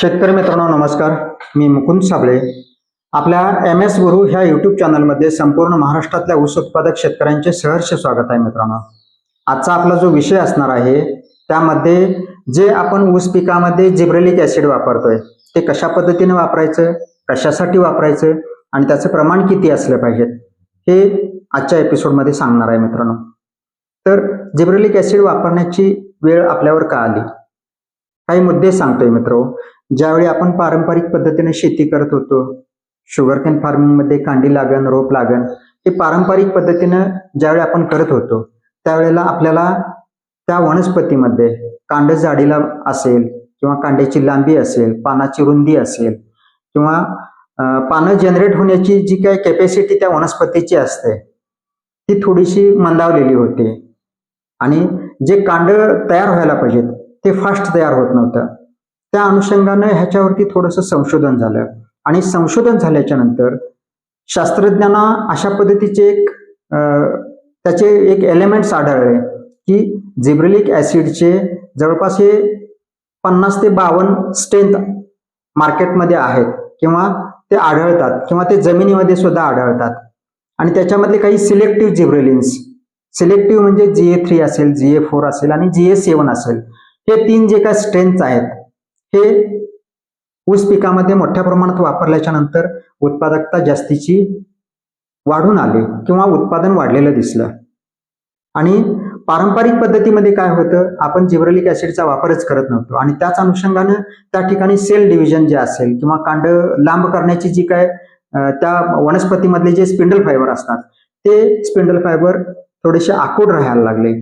शेतकरी मित्रांनो नमस्कार. मी मुकुंद साबळे. आपल्या एम एस गुरु ह्या युट्यूब चॅनलमध्ये संपूर्ण महाराष्ट्रातल्या ऊस उत्पादक शेतकऱ्यांचे सहर्ष स्वागत आहे मित्रांनो. आजचा आपला जो विषय असणार आहे त्यामध्ये जे आपण ऊस पिकामध्ये जिब्रेलिक ऍसिड वापरतोय ते कशा पद्धतीने वापरायचं कशासाठी वापरायचं आणि त्याचं प्रमाण किती असलं पाहिजेत हे आजच्या एपिसोडमध्ये सांगणार आहे मित्रांनो. तर जिब्रेलिक ऍसिड वापरण्याची वेळ आपल्यावर का आली? काही मुद्दे सांगतोय मित्र. ज्यावेळी आपण पारंपरिक पद्धतीने शेती करत होतो शुगरकेन फार्मिंगमध्ये कांडी लागण रोप लागण हे पारंपरिक पद्धतीनं ज्यावेळी आपण करत होतो त्यावेळेला आपल्याला त्या वनस्पतीमध्ये कांड जाडीला असेल किंवा कांड्याची लांबी असेल पानाची रुंदी असेल किंवा पानं जनरेट होण्याची जी काही कॅपॅसिटी त्या वनस्पतीची असते ती थोडीशी मंदावलेली होती. आणि जे कांड तयार व्हायला पाहिजेत ते फास्ट तयार होत नव्हतं. त्या अनुषंगानं ह्याच्यावरती थोडंसं संशोधन झालं. आणि संशोधन झाल्याच्यानंतर शास्त्रज्ञांना अशा पद्धतीचे एक त्याचे एक एलिमेंट्स आढळले की जिब्रेलिक ॲसिडचे जवळपास हे पन्नास ते बावन्न स्ट्रेंथ मार्केटमध्ये आहेत किंवा ते आढळतात किंवा ते जमिनीमध्ये सुद्धा आढळतात. आणि त्याच्यामधले काही सिलेक्टिव्ह जिब्रेलिन्स सिलेक्टिव्ह म्हणजे जी ए थ्री असेल जी ए फोर असेल आणि जी ए सेवन असेल हे तीन जे काही स्ट्रेंथ आहेत हे ऊस पिकामध्ये मोठ्या प्रमाणात वापरल्याच्या नंतर उत्पादकता जास्तीची वाढून आली किंवा उत्पादन वाढलेलं दिसलं. आणि पारंपरिक पद्धतीमध्ये काय होतं? आपण जिब्रलिक ॲसिडचा वापरच करत नव्हतो. आणि त्याच अनुषंगानं त्या ठिकाणी सेल डिव्हिजन जे असेल किंवा कांड लांब करण्याची जी काय त्या वनस्पतीमधले जे स्पिंडल फायबर असतात ते स्पिंडल फायबर थोडेसे आकूड राहायला लागले.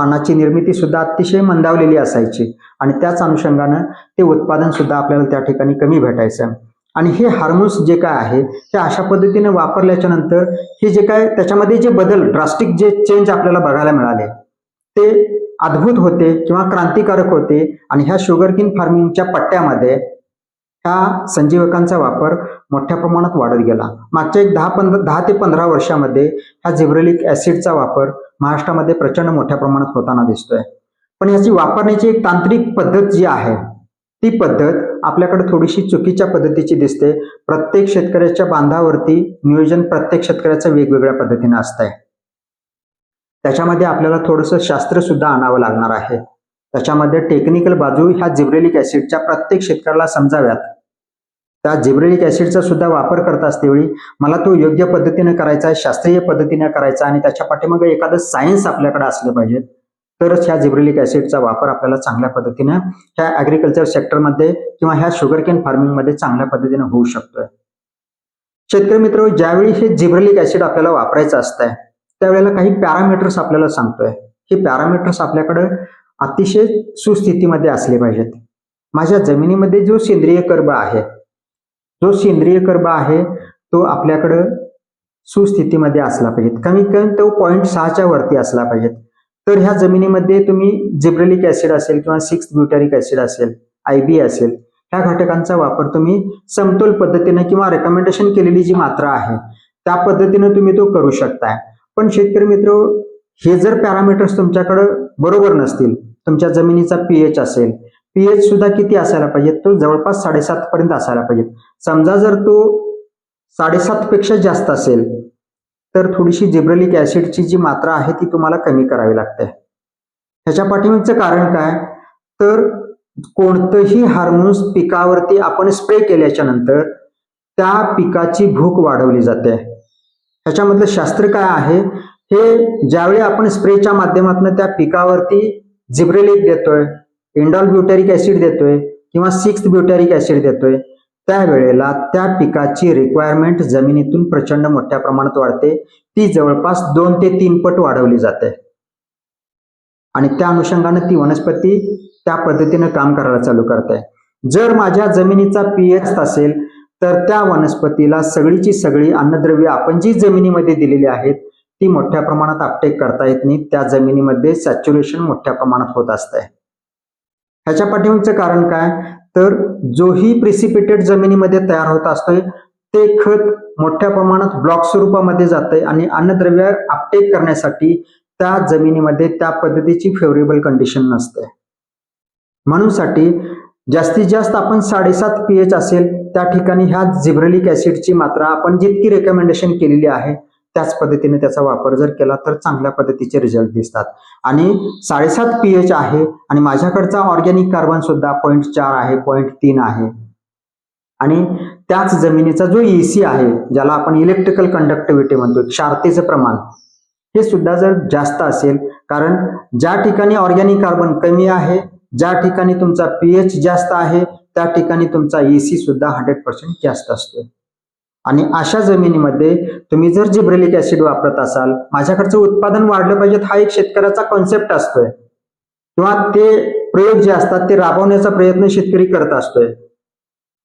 पानाची निर्मिती सुद्धा अतिशय मंदावलेली असायची. आणि त्याच अनुषंगानं ते उत्पादन सुद्धा आपल्याला त्या ठिकाणी कमी भेटायचं. आणि हे हार्मोन्स जे काय आहे ते अशा पद्धतीने वापरल्याच्या नंतर हे जे काय त्याच्यामध्ये जे बदल ड्रास्टिक जे चेंज आपल्याला बघायला मिळाले ते अद्भुत होते किंवा क्रांतिकारक होते. आणि ह्या शुगरकिन फार्मिंगच्या पट्ट्यामध्ये ह्या संजीवकांचा वापर मोठ्या प्रमाणात वाढत गेला. मागच्या एक दहा पंधरा दहा ते पंधरा वर्षामध्ये ह्या झिब्रेलिक ॲसिडचा वापर महाराष्ट्रामध्ये प्रचंड मोठ्या प्रमाणात होताना दिसतोय. पण याची वापरण्याची एक तांत्रिक पद्धत जी आहे ती पद्धत आपल्याकडे थोडीशी चुकीच्या पद्धतीची दिसते. प्रत्येक शेतकऱ्याच्या बांधावरती नियोजन प्रत्येक शेतकऱ्याचं वेगवेगळ्या पद्धतीने असतंय. त्याच्यामध्ये आपल्याला थोडंसं शास्त्र सुद्धा आणावं लागणार आहे. त्याच्यामध्ये टेक्निकल बाजू ह्या जिब्रेलिक ऍसिडच्या प्रत्येक शेतकऱ्याला समजाव्यात. त्या जिब्रेलिक ॲसिडचा सुद्धा वापर करत असतेवेळी मला तो योग्य पद्धतीने करायचा आहे शास्त्रीय पद्धतीने करायचा आणि त्याच्या पाठीमागे एखादं सायन्स आपल्याकडे असलं पाहिजे. तरच ह्या जिब्रेलिक ॲसिडचा वापर आपल्याला चांगल्या पद्धतीने ह्या ॲग्रिकल्चर सेक्टरमध्ये किंवा ह्या शुगर केन फार्मिंगमध्ये चांगल्या पद्धतीने होऊ शकतोय. शेतकरी मित्र ज्यावेळी हे जिब्रेलिक ॲसिड आपल्याला वापरायचं असतंय त्यावेळेला काही पॅरामीटर्स आपल्याला सांगतोय. हे पॅरामीटर्स आपल्याकडे अतिशय सुस्थितीमध्ये असले पाहिजेत. माझ्या जमिनीमध्ये जो सेंद्रिय कर्ब आहे जो सेंद्रिय कर्ब आहे तो आपल्याकडं सुस्थितीमध्ये असला पाहिजे कमीत कमी तो पॉईंट सहाच्या वरती असला पाहिजे तर ह्या जमिनीमध्ये तुम्ही जिब्रेलिक ऍसिड असेल किंवा सिक्स ब्युटॅरिक ऍसिड असेल आयबी असेल ह्या घटकांचा वापर तुम्ही समतोल पद्धतीने किंवा रेकमेंडेशन केलेली जी मात्रा आहे त्या पद्धतीने तुम्ही तो करू शकताय. पण शेतकरी मित्र हे जर पॅरामीटर्स तुमच्याकडं बरोबर नसतील तुमच्या जमिनीचा पीएच असेल पीएच सुद्धा किती असायला पाहिजे तो जवळपास साडेसात पर्यंत असायला पाहिजे समजा जर तो साडेसात पेक्षा जास्त असेल तर थोडीशी जिब्रलिक ॲसिडची जी मात्रा आहे ती तुम्हाला कमी करावी लागते. ह्याच्या पाठीमागचं कारण काय? तर कोणतंही हार्मोन्स पिकावरती आपण स्प्रे केल्याच्यानंतर त्या पिकाची भूक वाढवली जाते. ह्याच्यामधलं शास्त्र काय आहे? हे ज्यावेळी आपण स्प्रेच्या माध्यमातून त्या पिकावरती जिब्रेलिक देतोय इंडॉल ब्युटॅरिक ॲसिड देतोय किंवा सिक्स ब्युटॅरिक ॲसिड देतोय त्यावेळेला त्या पिकाची रिक्वायरमेंट जमिनीतून प्रचंड मोठ्या प्रमाणात वाढते. ती जवळपास दोन ते तीन पट वाढवली जाते. आणि त्या अनुषंगाने ती वनस्पती त्या पद्धतीनं काम करायला चालू करते. जर माझ्या जमिनीचा पीएच असेल तर त्या वनस्पतीला सगळीची सगळी अन्नद्रव्य आपण जी जमिनीमध्ये दिलेली आहेत ती मोठ्या प्रमाणात अपटेक करता येत नाही. त्या जमिनीमध्ये सॅच्युरेशन मोठ्या प्रमाणात होत असतंय. ह्याच्या पाठीमागचं कारण काय? तर जोही प्रिसिपिटेट जमिनीमध्ये तयार होत असतोय. ते खत मोठ्या प्रमाणात ब्लॉक स्वरूपामध्ये जातंय आणि अन्नद्रव्य अपटेक करण्यासाठी त्या जमिनीमध्ये त्या पद्धतीची फेवरेबल कंडिशन नसते. म्हणूनसाठी जास्तीत जास्त आपण साडेसात पी एच असेल त्या ठिकाणी ह्या झिब्रलिक ऍसिडची मात्रा आपण जितकी रेकमेंडेशन केलेली आहे त्याच पद्धतीने त्याचा वापर जर केला तर चांगल्या पद्धतीचे रिझल्ट दिसतात. आणि साडेसात पी एच आहे आणि माझ्याकडचा ऑर्गॅनिक कार्बन सुद्धा पॉईंट चार आहे पॉईंट तीन आहे. आणि त्याच जमिनीचा जो ईसी आहे ज्याला आपण इलेक्ट्रिकल कंडक्टिव्हिटी म्हणतो क्षारतेचं प्रमाण हे सुद्धा जर जास्त असेल कारण ज्या ठिकाणी ऑर्गॅनिक कार्बन कमी आहे ज्या ठिकाणी तुमचा पीएच जास्त आहे त्या ठिकाणी तुमचा एसी सुद्धा हंड्रेड पर्सेंट जास्त असतो आणि अशा जमिनीमध्ये तुम्ही जर जिब्रेलिक ऍसिड वापरत असाल माझ्याकडचं उत्पादन वाढलं पाहिजे हा एक शेतकऱ्याचा कॉन्सेप्ट असतोय. किंवा ते प्रयोग जे असतात ते राबवण्याचा प्रयत्न शेतकरी करत असतोय.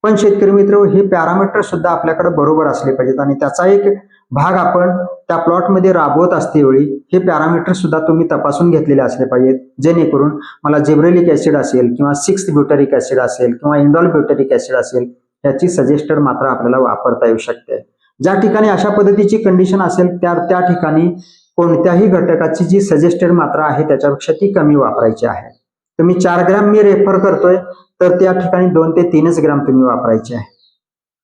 पण शेतकरी मित्र हे पॅरामीटर सुद्धा आपल्याकडे बरोबर असले पाहिजेत आणि त्याचा एक भाग आपण त्या प्लॉटमध्ये राबवत असते वेळी हे पॅरामीटर सुद्धा तुम्ही तपासून घेतलेले असले पाहिजेत. जेणेकरून मला जेब्रेलिक ऍसिड असेल किंवा सिक्स ब्युटरिक ऍसिड असेल किंवा इंडॉल ब्युटरिक ऍसिड असेल याची सजेस्टेड मात्रा आपल्याला वापरता येऊ शकते. ज्या ठिकाणी अशा पद्धतीची कंडिशन असेल त्या त्या ठिकाणी कोणत्याही घटकाची जी सजेस्टेड मात्रा आहे त्याच्यापेक्षा ती कमी वापरायची आहे. तुम्ही चार ग्रॅम मी रेफर करतोय तर त्या ठिकाणी दोन ते तीनच ग्रॅम तुम्ही वापरायचे आहे.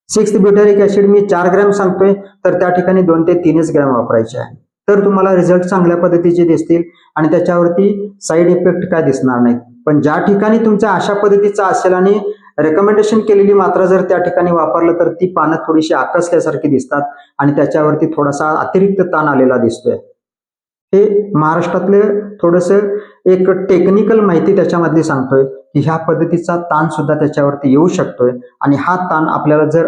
सिक्स ब्युटेरिक ऍसिड मी चार ग्रॅम सांगतोय तर त्या ठिकाणी दोन ते तीनच ग्रॅम वापरायचे आहे. तर तुम्हाला रिझल्ट चांगल्या पद्धतीचे दिसतील आणि त्याच्यावरती साईड इफेक्ट काय दिसणार नाहीत. पण ज्या ठिकाणी तुमच्या अशा पद्धतीचा असेल आणि रेकमेंडेशन केलेली मात्रा जर त्या ठिकाणी वापरलं तर ती पानं थोडीशी आकसल्यासारखी दिसतात आणि त्याच्यावरती थोडासा अतिरिक्त ताण आलेला दिसतोय. हे महाराष्ट्रातले थोडस एक टेक्निकल माहिती त्याच्यामधली सांगतोय की ह्या पद्धतीचा ताण सुद्धा त्याच्यावरती येऊ शकतोय आणि हा ताण आपल्याला जर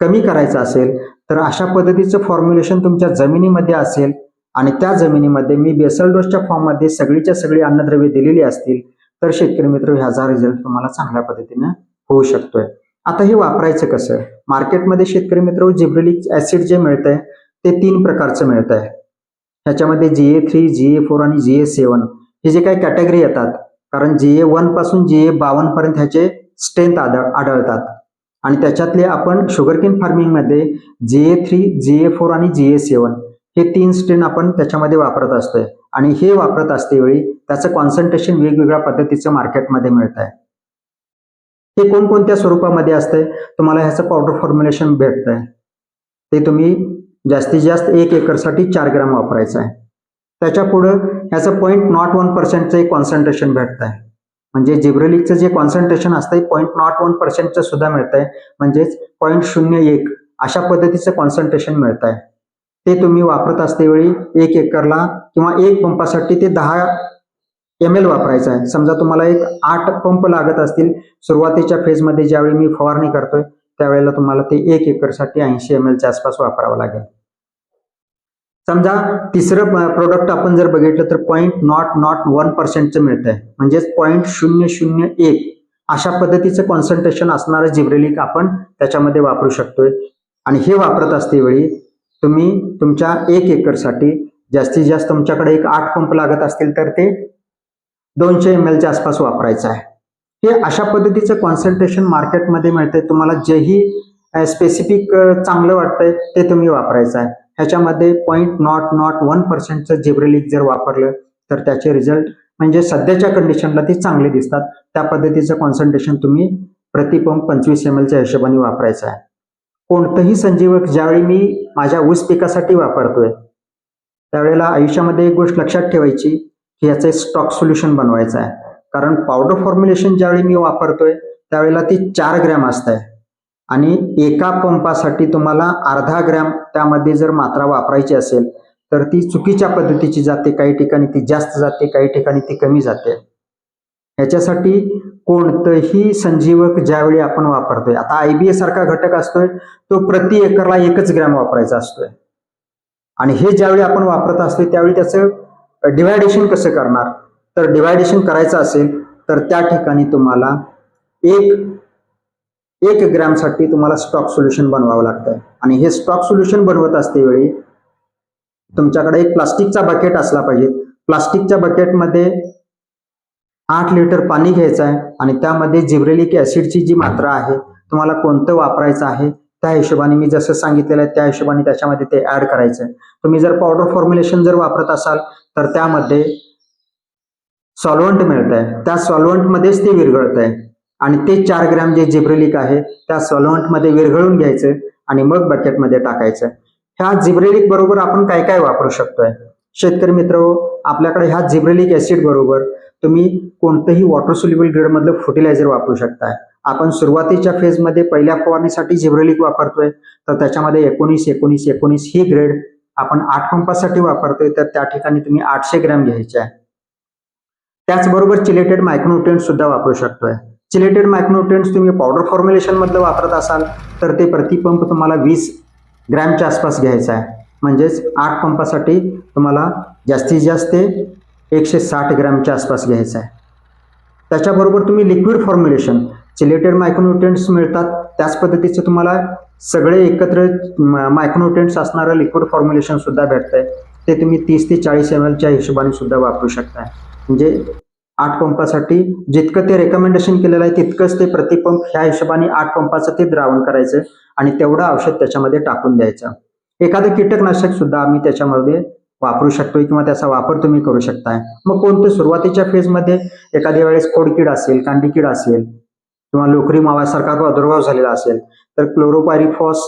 कमी करायचा असेल तर अशा पद्धतीचं फॉर्म्युलेशन तुमच्या जमिनीमध्ये असेल आणि त्या जमिनीमध्ये मी बेसल डोसच्या फॉर्ममध्ये सगळीच्या सगळी अन्नद्रव्ये दिलेली असतील तर शेतकरी मित्र ह्याचा रिझल्ट तुम्हाला चांगल्या पद्धतीने होऊ शकतोय. आता हे वापरायचं कसं? मार्केटमध्ये शेतकरी मित्र जिब्रिलिक ऍसिड जे मिळतंय ते तीन प्रकारचं मिळत आहे ह्याच्यामध्ये जी A three G A four आणि जी ए सेवन. हे जे काही कॅटेगरी येतात कारण जी ए वनपासून जी ए बावन पर्यंत ह्याचे स्ट्रेंथ आढळतात. आणि त्याच्यातले आपण sugarcane फार्मिंगमध्ये G A three G A four आणि जी ए सेवन हे तीन स्ट्रेन आपण त्याच्यामध्ये वापरत असतोय. आणि हे वापरत असतेवेळी त्याचं कॉन्सन्ट्रेशन वेगवेगळ्या पद्धतीचं मार्केटमध्ये मिळत आहे हे कोणकोणत्या स्वरूपामध्ये असतंय? तुम्हाला ह्याचं पावडर फॉर्म्युलेशन भेटतंय. ते तुम्ही जास्तीत जास्त एक एकरसाठी चार ग्राम वापरायचं आहे. त्याच्या पुढं ह्याचं पॉईंट नॉट वन पर्सेंटचं एक कॉन्सन्ट्रेशन भेटत आहे म्हणजे जिब्रेलिकचं जे कॉन्सन्ट्रेशन असतंय पॉईंट नॉट वन पर्सेंटचं सुद्धा मिळत आहे म्हणजेच पॉईंट शून्य एक अशा पद्धतीचं कॉन्सन्ट्रेशन मिळत आहे ते तुम्ही वापरत असतेवेळी एक एकरला किंवा एक पंपासाठी ते दहा एम एल वापरायचं आहे. समजा तुम्हाला एक आठ पंप लागत असतील सुरुवातीच्या फेजमध्ये ज्यावेळी मी फवारणी करतोय त्यावेळेला तुम्हाला ते एक एकरसाठी ऐंशी एम एलच्या आसपास वापरावं लागेल. समजा तिसरं प्रोडक्ट आपण जर बघितलं तर पॉईंट नॉट नॉट वन पर्सेंटचं मिळतंय. आहे म्हणजेच पॉईंट शून्य शून्य एक. अशा पद्धतीचं कॉन्सन्ट्रेशन असणारं जिब्रेलिक आपण त्याच्यामध्ये वापरू शकतोय. आणि हे वापरत असतेवेळी तुम्ही तुमच्या एक एकरसाठी जास्तीत जास्त तुमच्याकडे एक आठ पंप लागत असतील तर ते दोनशे एम एलच्या आसपास वापरायचं आहे. हे अशा पद्धतीचं कॉन्सन्ट्रेशन मार्केटमध्ये मिळते तुम्हाला जेही स्पेसिफिक चांगलं वाटतंय ते तुम्ही वापरायचं आहे. ह्याच्यामध्ये पॉईंट नॉट नॉट वन पर्सेंटचं जिब्रेलिक जर वापरलं तर त्याचे रिझल्ट म्हणजे सध्याच्या कंडिशनला ते चांगले दिसतात. त्या पद्धतीचं कॉन्सन्ट्रेशन तुम्ही प्रतिपंप पंचवीस एम एलच्या हिशोबाने वापरायचं आहे. कोणतंही संजीवक ज्यावेळी मी माझ्या ऊस पिकासाठी वापरतोय त्यावेळेला आयुष्यामध्ये एक गोष्ट लक्षात ठेवायची की याचं एक स्टॉक सोल्युशन बनवायचं आहे. कारण पावडर फॉर्म्युलेशन ज्यावेळी मी वापरतोय त्यावेळेला ती चार ग्रॅम असत आहे आणि एका पंपासाठी तुम्हाला अर्धा ग्रॅम त्यामध्ये जर मात्रा वापरायची असेल तर ती चुकीच्या पद्धतीची जाते काही ठिकाणी ती जास्त जाते काही ठिकाणी ती कमी जाते. ह्याच्यासाठी कोणतंही संजीवक ज्यावेळी आपण वापरतोय आता आयबीए सारखा घटक असतोय तो प्रति एकरला एकच ग्रॅम वापरायचा असतोय. आणि हे ज्यावेळी आपण वापरत असतोय त्यावेळी त्याचं डिवायडेशन कसं करणार? तर डिवायडेशन करायचं असेल तर त्या ठिकाणी तुम्हाला एक एक ग्रॅमसाठी तुम्हाला स्टॉक सोल्युशन बनवावं लागतंय आणि हे स्टॉक सोल्युशन बनवत असते वेळी तुमच्याकडे एक प्लास्टिकचा बकेट असला पाहिजे. प्लास्टिकच्या बकेटमध्ये आठ लिटर पाणी घ्यायचं आहे आणि त्यामध्ये जिब्रेलिक ऍसिडची जी मात्रा आहे तुम्हाला कोणतं वापरायचं आहे त्या हिशोबाने मी जसं सांगितलेलं आहे त्या हिशोबाने त्याच्यामध्ये ते ऍड करायचं आहे. तुम्ही जर पावडर फॉर्म्युलेशन जर वापरत असाल तर त्यामध्ये सॉल्वंट मिळत आहे. त्या सॉल्वंटमध्येच ते विरघळत आहे. आणि ते चार ग्रॅम जे जिब्रेलिक आहे त्या सॉल्वंटमध्ये विरघळून घ्यायचं आणि मग बकेटमध्ये टाकायचं ह्या जिब्रेलिक बरोबर आपण काय काय वापरू शकतोय? शेतकरी मित्र हो, आपल्याकडे ह्या झिब्रेलिक ऍसिड बरोबर तुम्ही कोणतंही वॉटर सोल्युबल ग्रेड मधलं फर्टिलायझर वापरू शकताय. आपण सुरुवातीच्या फेजमध्ये पहिल्या फवारणीसाठी झिब्रेलिक वापरतोय तर त्याच्यामध्ये एकोणीस एकोणीस एकोणीस ही ग्रेड आपण आठ पंपासाठी वापरतोय तर त्या ठिकाणी तुम्ही आठशे ग्रॅम घ्यायचे आहे. त्याचबरोबर चिलेटेड मायक्रोन्युट्रिएंट सुद्धा वापरू शकतोय. चिलेटेड मायक्रोन्युट्रिएंट्स तुम्ही पावडर फॉर्म्युलेशन मधलं वापरत असाल तर ते प्रतिपंप तुम्हाला वीस ग्रॅमच्या आसपास घ्यायचं आहे. म्हणजेच आठ पंपासाठी तुम्हाला जास्तीत जास्त एकशे साठ ग्रॅमच्या आसपास घ्यायचं आहे. त्याच्याबरोबर तुम्ही लिक्विड फॉर्म्युलेशन चिलेटेड मायक्रोन्युट्रियंट्स मिळतात. त्याच पद्धतीचं तुम्हाला सगळे एकत्र मायक्रोन्युट्रियंट्स असणारं लिक्विड फॉर्म्युलेशनसुद्धा भेटतं आहे ते तुम्ही तीस ते चाळीस एम एलच्या हिशोबाने सुद्धा वापरू शकताय. म्हणजे आठ पंपासाठी जितकं ते रेकमेंडेशन केलेलं आहे तितकंच ते प्रतिपंप ह्या हिशोबाने आठ पंपाचं ते द्रावण करायचं आणि तेवढं औषध त्याच्यामध्ये टाकून द्यायचं. एखादं कीटकनाशक सुद्धा आम्ही त्याच्यामध्ये वापरू शकतोय किंवा त्याचा वापर तुम्ही करू शकताय. मग कोणतं सुरुवातीच्या फेजमध्ये एखाद्या वेळेस कोडकीड असेल कांडीकीड असेल किंवा लोकरी मावासारखा प्रादुर्भाव झालेला असेल तर क्लोरोपायरिफॉस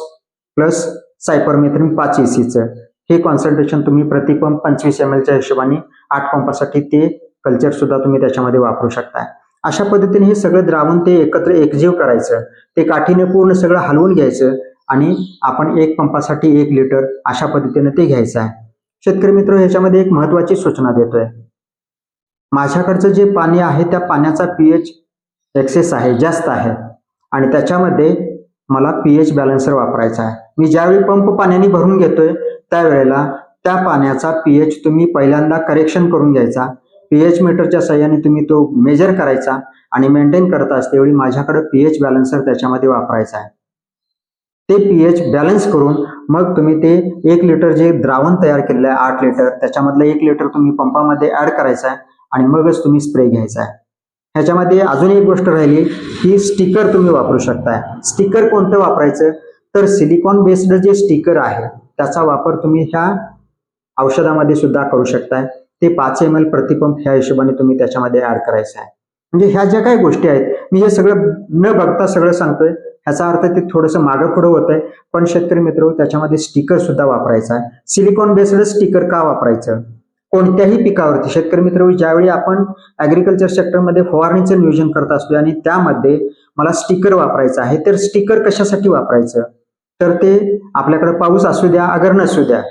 प्लस सायपरमेथ्रिन पाच एसीचं हे कॉन्सन्ट्रेशन तुम्ही प्रतिपंप पंचवीस एम एलच्या हिशोबाने आठ पंपासाठी ते कल्चर सुद्धा तुम्ही त्याच्यामध्ये वापरू शकताय. अशा पद्धतीने हे सगळं द्रावण ते एकत्र एकजीव करायचं. ते काठीने पूर्ण सगळं हलवून घ्यायचं. आणि आपण एक पंपासाठी एक लिटर अशा पद्धतीने ते घ्यायचं आहे. शेतकरी मित्र ह्याच्यामध्ये एक महत्वाची सूचना देतोय. माझ्याकडचं जे पाणी आहे त्या पाण्याचा पीएच एक्सेस आहे जास्त आहे. आणि त्याच्यामध्ये मला पीएच बॅलन्सर वापरायचा आहे. मी ज्यावेळी पंप पाण्याने भरून घेतोय त्यावेळेला त्या पाण्याचा पीएच तुम्ही पहिल्यांदा करेक्शन करून घ्यायचा. पीएच मीटरच्या सहाय्याने तुम्ही तो मेजर करायचा आणि मेंटेन करत असतेवेळी माझ्याकडे पीएच बॅलन्सर त्याच्यामध्ये वापरायचा आहे. ते पीएच बॅलन्स करून मग तुम्ही ते एक लिटर जे द्रावण तयार केलेलं आहे आठ लिटर त्याच्यामधलं एक लिटर तुम्ही पंपामध्ये ऍड करायचं आहे आणि मगच तुम्ही स्प्रे घ्यायचा आहे. ह्याच्यामध्ये अजून एक गोष्ट राहिली की स्टिकर तुम्ही वापरू शकताय. स्टिकर कोणतं वापरायचं? तर सिलिकॉन बेस्ड जे स्टिकर आहे त्याचा वापर तुम्ही ह्या औषधामध्ये सुद्धा करू शकताय. ते पाच एम एल प्रतिपंप ह्या हिशोबाने तुम्ही त्याच्यामध्ये ऍड करायचं आहे. म्हणजे ह्या ज्या काही गोष्टी आहेत मी हे सगळं न बघता सगळं सांगतोय. ह्याचा अर्थ ते थोडंसं मागं पुढं होत आहे. पण शेतकरी मित्र त्याच्यामध्ये स्टिकर सुद्धा वापरायचा आहे. सिलिकॉन बेस्ड स्टिकर का वापरायचं? कोणत्याही पिकावरती. शेतकरी मित्र ज्यावेळी आपण ऍग्रिकल्चर सेक्टरमध्ये फवारणीचं नियोजन करत असतो आणि त्यामध्ये मला स्टिकर वापरायचं आहे तर स्टिकर कशासाठी वापरायचं? तर ते आपल्याकडे पाऊस असू द्या अगर नसू द्या.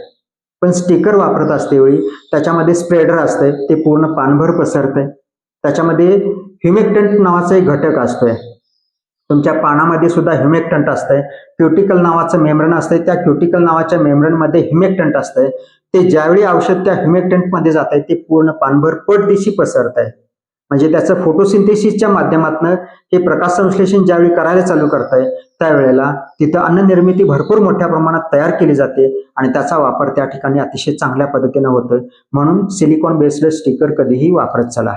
पण स्टिकर वापरत असते वेळी त्याच्यामध्ये स्प्रेडर असतंय ते पूर्ण पानभर पसरतंय. त्याच्यामध्ये ह्युमेक्टंट नावाचा एक घटक असतोय. तुमच्या पानामध्ये सुद्धा ह्युमेक्टंट असतंय. क्युटिकल नावाचं मेम्ब्रेन असतंय. त्या क्युटिकल नावाच्या मेम्ब्रेनमध्ये ह्युमेक्टंट असतंय. ते ज्यावेळी औषध त्या ह्युमेक्टंटमध्ये जात आहे ते पूर्ण पानभर पटदिशी पसरत आहे म्हणजे त्याचं फोटोसिंथेसिसच्या माध्यमातून हे प्रकाश संश्लेषण ज्यावेळी करायला चालू करताय त्यावेळेला तिथं अन्न निर्मिती भरपूर मोठ्या प्रमाणात तयार केली जाते आणि त्याचा वापर त्या ठिकाणी अतिशय चांगल्या पद्धतीनं होतोय. म्हणून सिलिकॉन बेस्ड स्टिकर कधीही वापरत चला.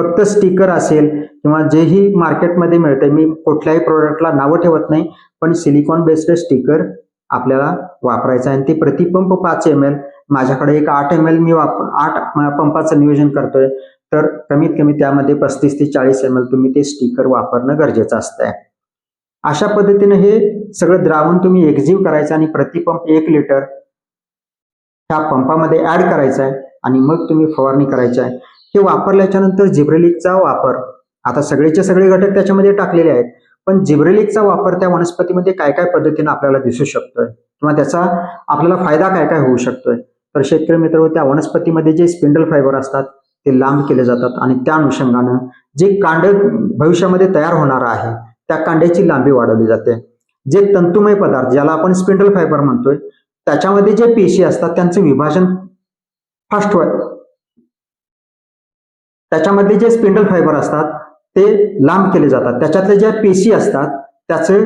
फक्त स्टिकर असेल किंवा जेही मार्केटमध्ये मिळतंय. मी कुठल्याही प्रोडक्टला नावं ठेवत नाही पण सिलिकॉन बेस्ड स्टिकर आपल्याला वापरायचं आहे. आणि ते प्रतिपंप पाच एम एल माझ्याकडे एक आठ एम एल मी वाप आठ पंपाचं नियोजन करतोय. तर कमीत कमी त्यामध्ये पस्तीस ते चाळीस एम एल तुम्ही ते स्टिकर वापरणं गरजेचं असतंय. अशा पद्धतीने हे सगळं द्रावण तुम्ही एकजीव करायचं आणि प्रतिपंप एक लिटर ह्या पंपामध्ये ऍड करायचा आहे आणि मग तुम्ही फवारणी करायची आहे. हे वापरल्याच्या नंतर जिब्रेलिकचा वापर. आता सगळेचे सगळे घटक त्याच्यामध्ये टाकलेले आहेत. पण जिब्रेलिकचा वापर त्या वनस्पतीमध्ये काय काय पद्धतीने आपल्याला दिसू शकतोय? किंवा त्याचा आपल्याला फायदा काय काय होऊ शकतोय? तर शेतकरी मित्र त्या वनस्पतीमध्ये जे स्पिंडल फायबर असतात ते लांब केले जातात आणि त्या अनुषंगानं जे कांड भविष्यामध्ये तयार होणार आहे त्या कांड्याची लांबी वाढवली जाते. जे तंतुमय पदार्थ ज्याला आपण स्पिंडल फायबर म्हणतोय त्याच्यामध्ये जे पेशी असतात त्यांचं विभाजन फास्ट त्याच्यामध्ये जे स्पिंडल फायबर असतात ते लांब केले जातात. त्याच्यातले ज्या पेशी असतात त्याचं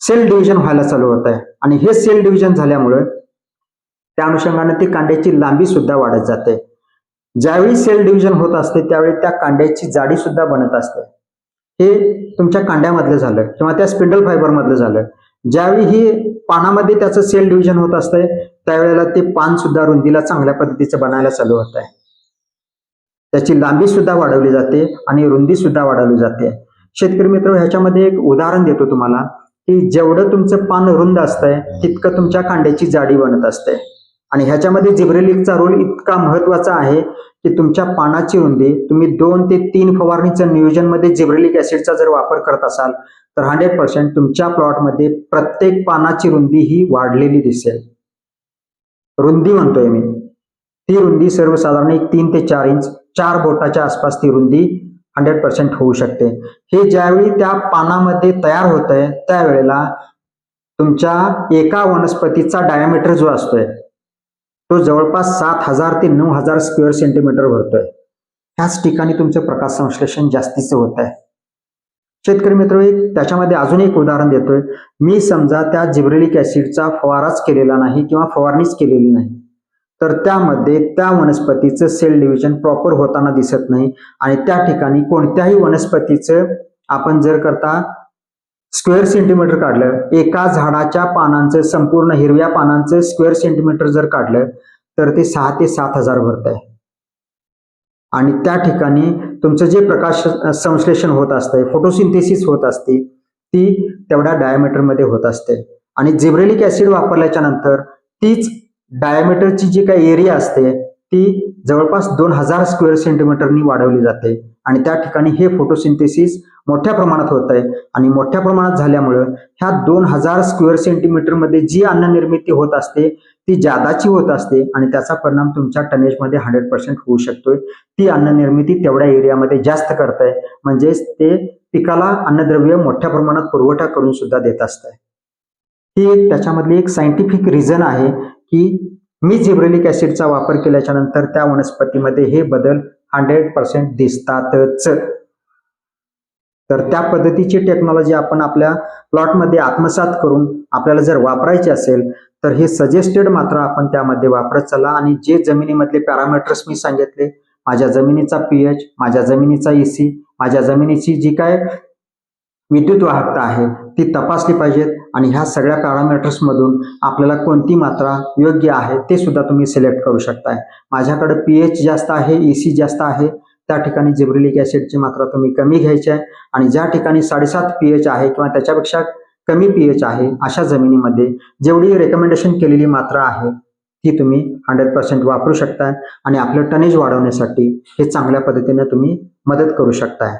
सेल डिव्हिजन व्हायला चालू होत आहे. आणि हे सेल डिव्हिजन झाल्यामुळे त्या अनुषंगाने ती कांड्याची लांबी सुद्धा वाढत जाते. ज्यावेळी सेल डिव्हिजन होत असते त्यावेळी त्या कांड्याची जाडी सुद्धा बनत असते. हे तुमच्या कांड्यामधलं झालं किंवा त्या स्पिंडल फायबरमधलं झालं. ज्यावेळी ही पानामध्ये त्याचं सेल डिव्हिजन होत असतंय त्यावेळेला ते पान सुद्धा रुंदीला चांगल्या पद्धतीचं बनायला चालू होत आहे. त्याची लांबी सुद्धा वाढवली जाते आणि रुंदी सुद्धा वाढवली जाते. शेतकरी मित्र ह्याच्यामध्ये एक उदाहरण देतो तुम्हाला की जेवढं तुमचं पान रुंद असतंय तितकं तुमच्या कांड्याची जाडी बनत असते. आणि ह्याच्यामध्ये जिब्रेलिकचा रोल इतका महत्त्वाचा आहे की तुमच्या पानाची रुंदी तुम्ही दोन ते तीन फवारणीचं नियोजनमध्ये जिब्रेलिक ऍसिडचा जर वापर करत असाल तर हंड्रेड पर्सेंट तुमच्या प्लॉटमध्ये प्रत्येक पानाची रुंदी ही वाढलेली दिसेल. रुंदी म्हणतोय मी. ती रुंदी सर्वसाधारण एक तीन ते चार इंच चार बोटाच्या आसपास ती रुंदी हंड्रेड पर्सेंट होऊ शकते. हे ज्यावेळी त्या पानामध्ये तयार होत आहे त्यावेळेला तुमच्या एका वनस्पतीचा डायमीटर जो असतोय तो जवळपास सात हजार ते नऊ हजार स्क्वेअर सेंटीमीटर भरतोय. ह्याच ठिकाणी तुमचं प्रकाश संश्लेषण जास्तीचं होत आहे शेतकरी मित्र एक त्याच्यामध्ये अजून एक उदाहरण देतोय. मी समजा त्या जिब्रेलिक ऍसिडचा फवाराच केलेला नाही किंवा फवारणीच केलेली नाही. तर त्यामध्ये त्या वनस्पतीचं सेल डिव्हिजन प्रॉपर होताना दिसत नाही. आणि त्या ठिकाणी कोणत्याही वनस्पतीचं आपण जर करता स्क्वेअर सेंटीमीटर काढलं एका झाडाच्या पानांचं संपूर्ण हिरव्या पानांचं स्क्वेअर सेंटीमीटर जर काढलं तर ते सहा ते सात हजार भरत आहे आणि त्या ठिकाणी तुमचं जे प्रकाश संश्लेषण होत असतंय फोटोसिंथेसिस होत असते ती तेवढ्या डायमीटरमध्ये होत असते. आणि जिब्रेलिक ऍसिड वापरल्याच्या नंतर तीच डायमीटरची जी काही एरिया असते ती जवळपास दोन हजार स्क्वेअर सेंटीमीटरनी वाढवली जाते. आणि त्या ठिकाणी हे फोटोसिंथेसिस मोठ्या प्रमाणात होत आहे. आणि मोठ्या प्रमाणात झाल्यामुळं ह्या दोन हजार स्क्वेअर सेंटीमीटरमध्ये जी अन्न निर्मिती होत असते ती जादाची होत असते. आणि त्याचा परिणाम तुमच्या टनेजमध्ये हंड्रेड पर्सेंट होऊ शकतोय. ती अन्न निर्मिती तेवढ्या एरियामध्ये जास्त करत आहे म्हणजेच ते पिकाला अन्नद्रव्य मोठ्या प्रमाणात पुरवठा करून सुद्धा देत असत ही एक त्याच्यामधली एक सायंटिफिक रिझन आहे. की मी जिब्रेलिक ऍसिडचा वापर केल्याच्यानंतर त्या वनस्पतीमध्ये हे बदल हंड्रेड पर्सेंट दिसतातच. तर त्या पद्धतीची टेक्नॉलॉजी आपण आपल्या प्लॉटमध्ये आत्मसात करून आपल्याला जर वापरायची असेल तर हे सजेस्टेड मात्र आपण त्यामध्ये वापरत चला. आणि जे जमिनीमधले पॅरामीटर्स मी सांगितले माझ्या जमिनीचा पीएच माझ्या जमिनीचा ईसी माझ्या जमिनीची जी काय विद्युत वाहकता आहे ती तपासली पाहिजेत. आणि ह्या सगळ्या पॅरामीटर्समधून आपल्याला कोणती मात्रा योग्य आहे ते सुद्धा तुम्ही सिलेक्ट करू शकताय. माझ्याकडे पीएच जास्त आहे ईसी जास्त आहे त्या ठिकाणी जिब्रिलिक ॲसिडची मात्रा तुम्ही कमी घ्यायची आहे आणि ज्या ठिकाणी साडेसात पीएच आहे किंवा त्याच्यापेक्षा कमी पीएच आहे अशा जमिनीमध्ये जेवढी रेकमेंडेशन केलेली मात्रा आहे ती तुम्ही हंड्रेड पर्सेंट वापरू शकताय आणि आपलं टनेज वाढवण्यासाठी हे चांगल्या पद्धतीने तुम्ही मदत करू शकताय.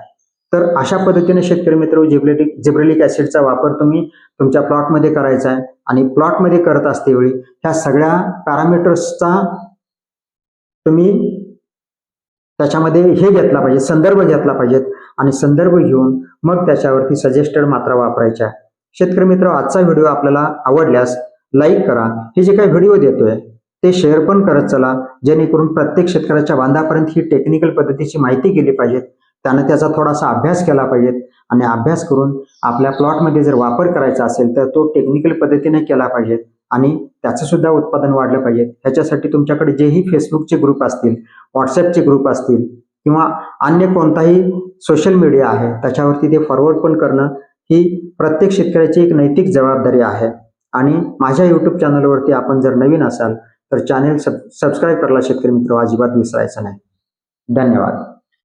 तर अशा पद्धतीने शेतकरी मित्र जिब्रेलिक जिब्रेलिक ऍसिडचा वापर तुम्ही तुमच्या प्लॉटमध्ये करायचा आहे. आणि प्लॉटमध्ये करत असते वेळी ह्या सगळ्या पॅरामीटर्सचा तुम्ही त्याच्यामध्ये हे घेतला पाहिजे संदर्भ घेतला पाहिजेत. आणि संदर्भ घेऊन मग त्याच्यावरती सजेस्टेड मात्रा वापरायच्या. शेतकरी मित्र आजचा व्हिडिओ आपल्याला आवडल्यास लाईक करा. हे जे काही व्हिडिओ देतोय ते शेअर पण करत चला. जेणेकरून प्रत्येक शेतकऱ्याच्या बांधापर्यंत ही टेक्निकल पद्धतीची माहिती गेली पाहिजे. त्यानं त्याचा थोडासा अभ्यास केला पाहिजे. आणि अभ्यास करून आपल्या प्लॉटमध्ये जर वापर करायचा असेल तर तो टेक्निकल पद्धतीने केला पाहिजे. आणि त्याचं सुद्धा उत्पादन वाढलं पाहिजे. ह्याच्यासाठी तुमच्याकडे जेही फेसबुकचे ग्रुप असतील व्हॉट्सअपचे ग्रुप असतील किंवा अन्य कोणताही सोशल मीडिया आहे त्याच्यावरती ते फॉरवर्ड पण करणं ही प्रत्येक शेतकऱ्याची एक नैतिक जबाबदारी आहे. आणि माझ्या यूट्यूब चॅनलवरती आपण जर नवीन असाल तर चॅनेल सब सबस्क्राईब करायला शेतकरी मित्र अजिबात विसरायचं नाही. धन्यवाद.